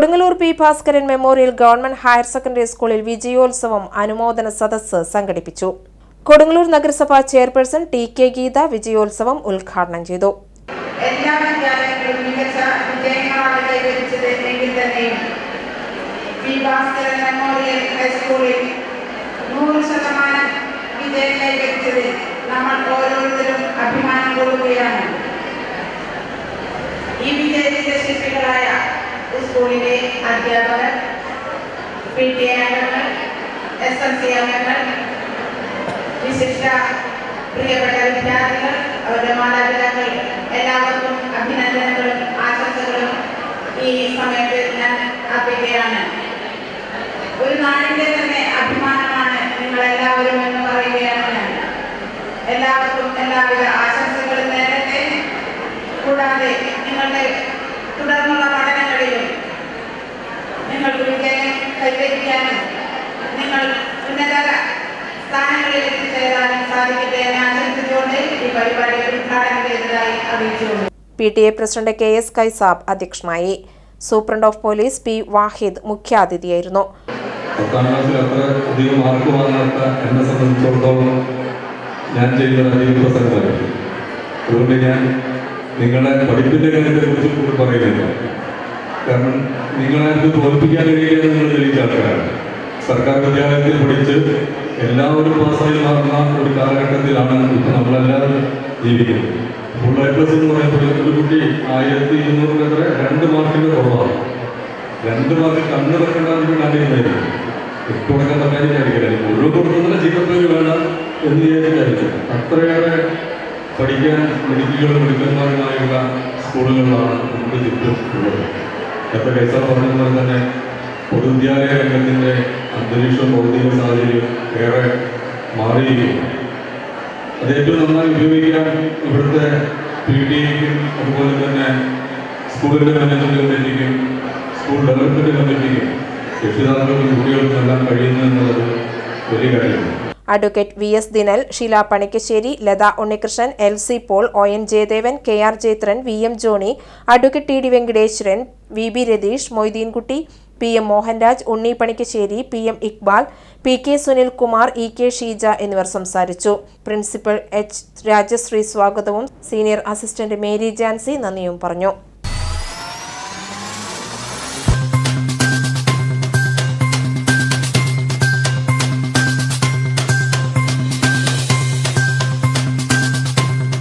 Kodungallur P Bhaskaran memorial government higher secondary സ്കൂളിൽ വിജയോത്സവം അനുമോദന സദസ്സ് സംഘടിപ്പിച്ചു. കൊടുങ്ങല്ലൂർ നഗരസഭാ ചെയർപേഴ്സൺ ടി കെ ഗീത വിജയോത്സവം ഉദ്ഘാടനം ചെയ്തു. എല്ലാ വിദ്യാലയങ്ങളും മികച്ച വിജയങ്ങളാണ് കൈവരിച്ചത് എങ്കിൽ തന്നെയും പി ഭാസ്കരൻ മെമ്മോറിയൽ ഹൈസ്കൂളിൽ നൂറ് ശതമാനം സ്കൂളിലെ അധ്യാപകർ പി ടി എ അംഗങ്ങൾ എസ് എം സി അംഗങ്ങൾ വിശിഷ്ട പ്രിയപ്പെട്ട വിദ്യാർത്ഥികൾ അവരുടെ മാതാപിതാക്കൾ എല്ലാവർക്കും അഭിനന്ദനങ്ങളും ആശംസകളും ഈ സമയത്ത് ഞാൻ അർപ്പിക്കുകയാണ്. ഒരു നാടിന്റെ തന്നെ അഭിമാനമാണ് നിങ്ങൾ എല്ലാവരും എന്ന് പറയുകയാണ്. ഞാൻ എല്ലാവർക്കും എല്ലാവിധ ആശംസകളും നേരത്തെ. കൂടാതെ നിങ്ങളുടെ തുടർന്നുള്ള P T A president K S Kaisab അധ്യക്ഷനായി. Superintendent of police P Wahid മുഖ്യാതിഥിയായിരുന്നു. ഞാൻ നിങ്ങളെ കാര്യത്തെ കുറിച്ച് പറയുന്നില്ല. കാരണം നിങ്ങളെ അത് തോൽപ്പിക്കാൻ കഴിയില്ല നിങ്ങൾ തെളിയിച്ച ആൾക്കാരാണ്. സർക്കാർ വിദ്യാലയത്തിൽ പഠിച്ച് എല്ലാവരും പാസ്സായി മാറുന്ന ഒരു കാലഘട്ടത്തിലാണ് ഇപ്പം നമ്മളെല്ലാവരും ജീവിക്കുന്നത് ഫുൾ എ എന്ന് പറയുമ്പോൾ ഒരു കുട്ടി ആയിരത്തി ഇരുന്നൂറ് മീറ്റർ രണ്ട് മാർക്കിന്റെ കുറവാണ്. രണ്ട് മാർക്ക് കണ്ണ് വെക്കേണ്ടതിന് കണ്ടിരുന്നായിരുന്നു എട്ട് കൊടുക്കാൻ കാര്യമായിരിക്കില്ല മുഴുവൻ കൊടുക്കുന്നതിന് ജീവിതത്തിൽ വേണം എന്ന് വിചാരിച്ചായിരിക്കും അത്രയേറെ പഠിക്കാൻ മെഡിക്കലുകളും മെഡിക്കന്മാരുമായുള്ള സ്കൂളുകളിലാണ് നമുക്ക് ചുറ്റും ഉള്ളത്. നേരത്തെ പറഞ്ഞ പോലെ തന്നെ പൊതുവിദ്യാലയ രംഗത്തിന്റെ അന്തരീക്ഷം ഭൗതിക സാഹചര്യം ഏറെ മാറിയിരിക്കുന്നു. അത് ഏറ്റവും നന്നായി ഉപയോഗിക്കാൻ ഇവിടുത്തെ പി ടി എക്കും അതുപോലെ തന്നെ സ്കൂളിന്റെ മാനേജ്മെന്റ് കമ്മിറ്റിക്കും സ്കൂൾ ഡെവലപ്മെന്റ് കമ്മിറ്റിക്കും രക്ഷിതാക്കൾക്കും കുട്ടികൾക്കും എല്ലാം കഴിയുന്നു എന്നുള്ളത് വലിയ കാര്യമാണ്. Advocate V S Dinal Sheela Panikkassery Latha Unnikrishnan L C Paul O N Jayadevan K R Jayathran V M Johny advocate T D Venkateswaran V B Ratheesh Moideenkutty P M Mohanraj Unni Panikkassery P M Iqbal P K Sunilkumar E K Sheeja എന്നിവർ സംസാരിച്ചു. Principal H Rajashree സ്വാഗതവും senior assistant Mary Jancy നന്ദിയും പറഞ്ഞു.